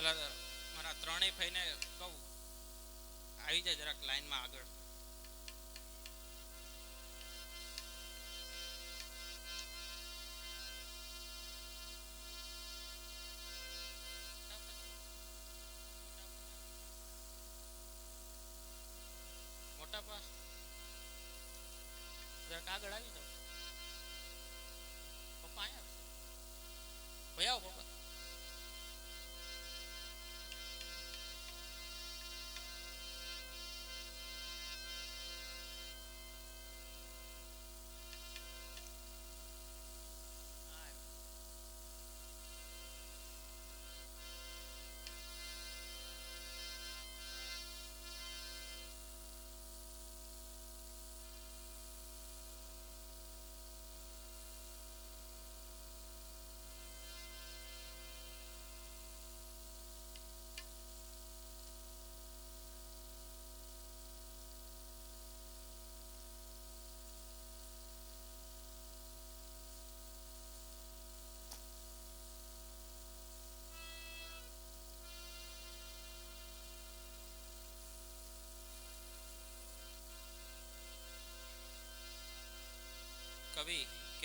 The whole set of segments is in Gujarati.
પેલા મારા ત્રણેય ભાઈને કહું, આવી જાય જરાક લાઈનમાં આગળ. મોટાપા જરાક આગળ આવી જાઓ.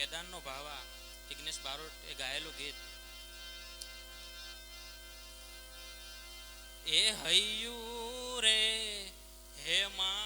મેદાનનો ભાવા જિગ્નેશ બારોટ એ ગાયેલું ગીત. એ હૈયું રે હે મા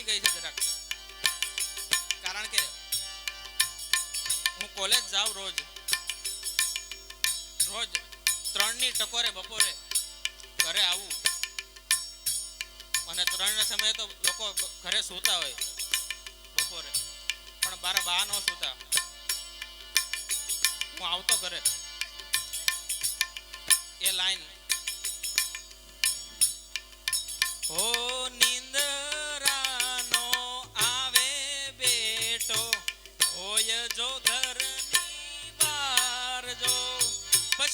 ખોટી ગઈ છે જરાક. કારણ કે હું કોલેજ જાઉં રોજ. રોજ ત્રણની ટકોરે બપોરે ઘરે આવું. અને ત્રણના સમયે તો લોકો ઘરે સૂતા હોય બપોરે. પણ બાર બા ન સુતા. હું આવતો ઘરે. એ લાઈન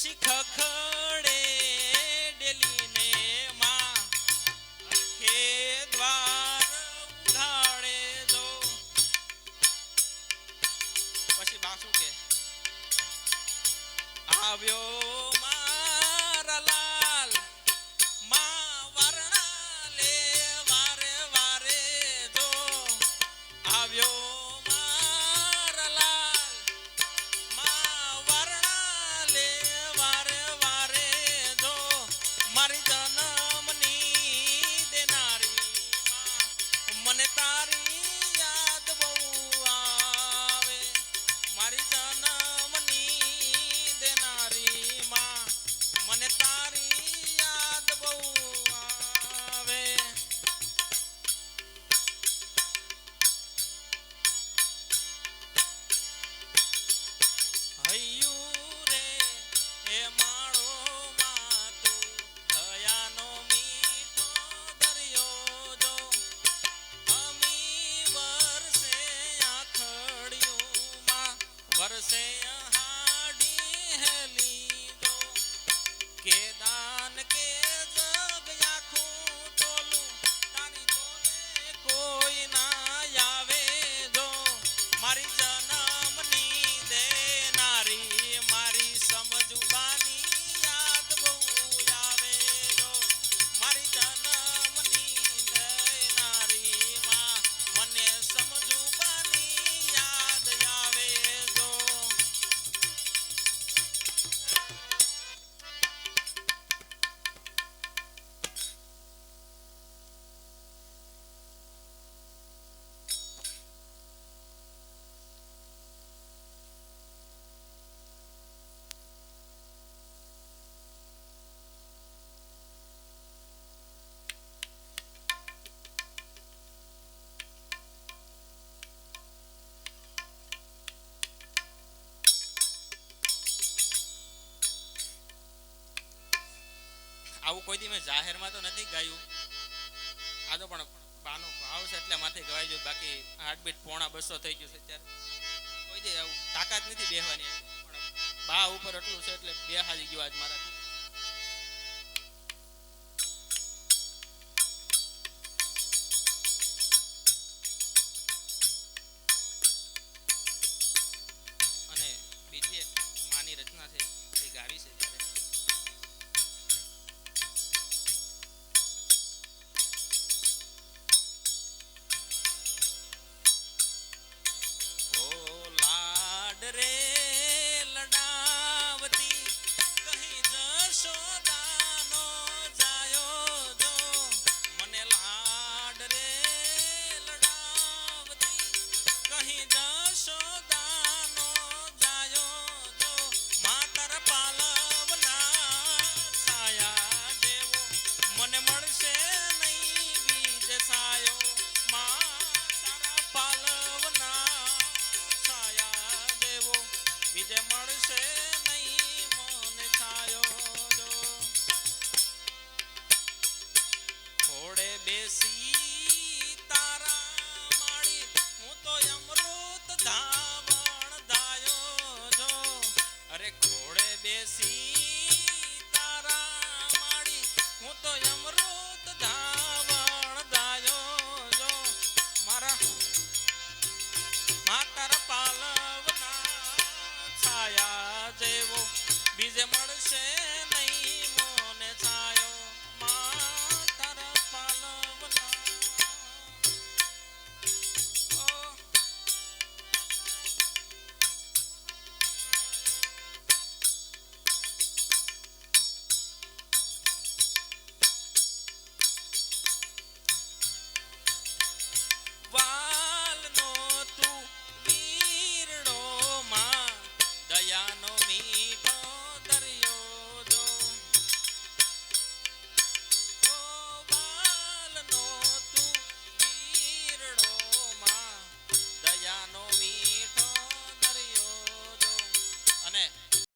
શિખ ખડે આવું કોઈ દી મેં જાહેરમાં તો નથી ગાયું. આ તો પણ બાનો ભાવ છે એટલે માથે ગવાય ગયું. બાકી હાર્ટબીટ પોણા બસો થઈ ગયું છે અત્યારે. કોઈ દી આવું તાકાત નથી બેહવાની. પણ બા ઉપર એટલું છે એટલે બે હાજી ગયું આજ મારા